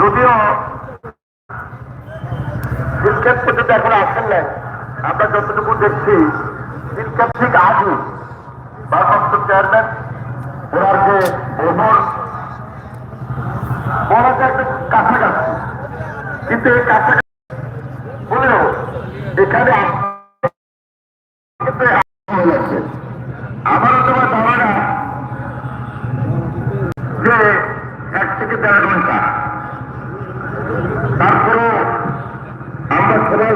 যদিও শিক্ষক পর্যন্ত এখন আসেন নাই আমরা যতটুকু দেখছি শিক্ষক ঠিক আগে ভারপ্রাপ্ত চেয়ারম্যান, ওনার যে ভ্রমণ ওনাকে একটু কাছাকাছি কিন্তু এই কাছাকাছি এখানে। আমারও তোমার ধারণা যে এক থেকে দেড় ঘণ্টা তারপরেও আমরা সবাই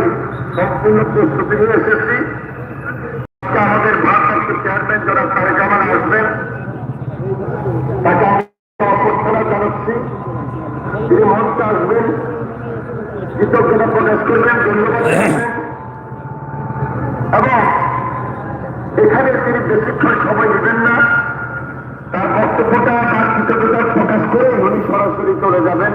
সম্পূর্ণ প্রস্তুতি নিয়ে এসেছি আমাদের ভারপ্রাপ্ত চেয়ারম্যান যারা তারেক রহমান আসবেন। তাকে অভ্যর্থনা জানাচ্ছি। তিনি মঞ্চে আসবেন। কৃতজ্ঞতা প্রকাশ করবেন। ধন্যবাদ এবং এখানে তিনি বেশিক্ষণ সময় নেবেন না। তার বক্তব্যটা, তার কৃতজ্ঞতা প্রকাশ করে উনি সরাসরি চলে যাবেন।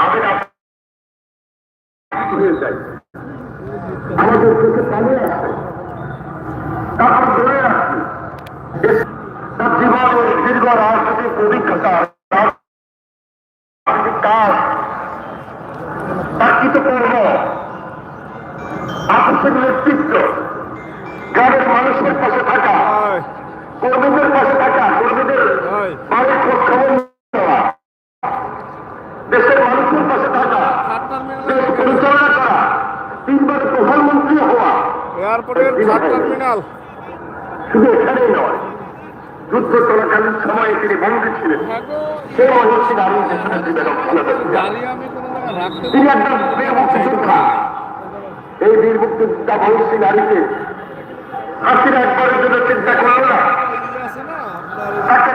আমাদের হয়ে যাই। আমাদের চোখে পানি আসে তারপর ধরে রাখছি তার জীবনের দীর্ঘ রাজনৈতিক অভিজ্ঞতা কাজ তার কৃতকর্ম আকস্মিক নেতৃত্ব গ্রামের মানুষের পাশে থাকা কর্মীদের পাশে থাকা কর্মীদের বাড়ির এয়ারপোর্টের থার্ড টার্মিনাল। শুধু এখানেই নয় যুদ্ধ চলাকালীন সময়ে তিনি বন্দী ছিলেন। সেই মহিষী নারী দেশের তিনি একজন বীর মুক্তিযোদ্ধা। এই বীর মুক্তিযোদ্ধা মহিষী নারীকে একবারের জন্য চিন্তা করল না। তাকে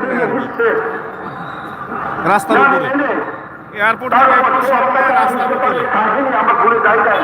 ফিরে ঘুরছে। রাস্তার উপরে। এয়ারপোর্ট তার থেকে একটু মধ্যে সামনে আপনাকে রাস্তার উপরে কাহিনী আমরা ভুলে যাই নাই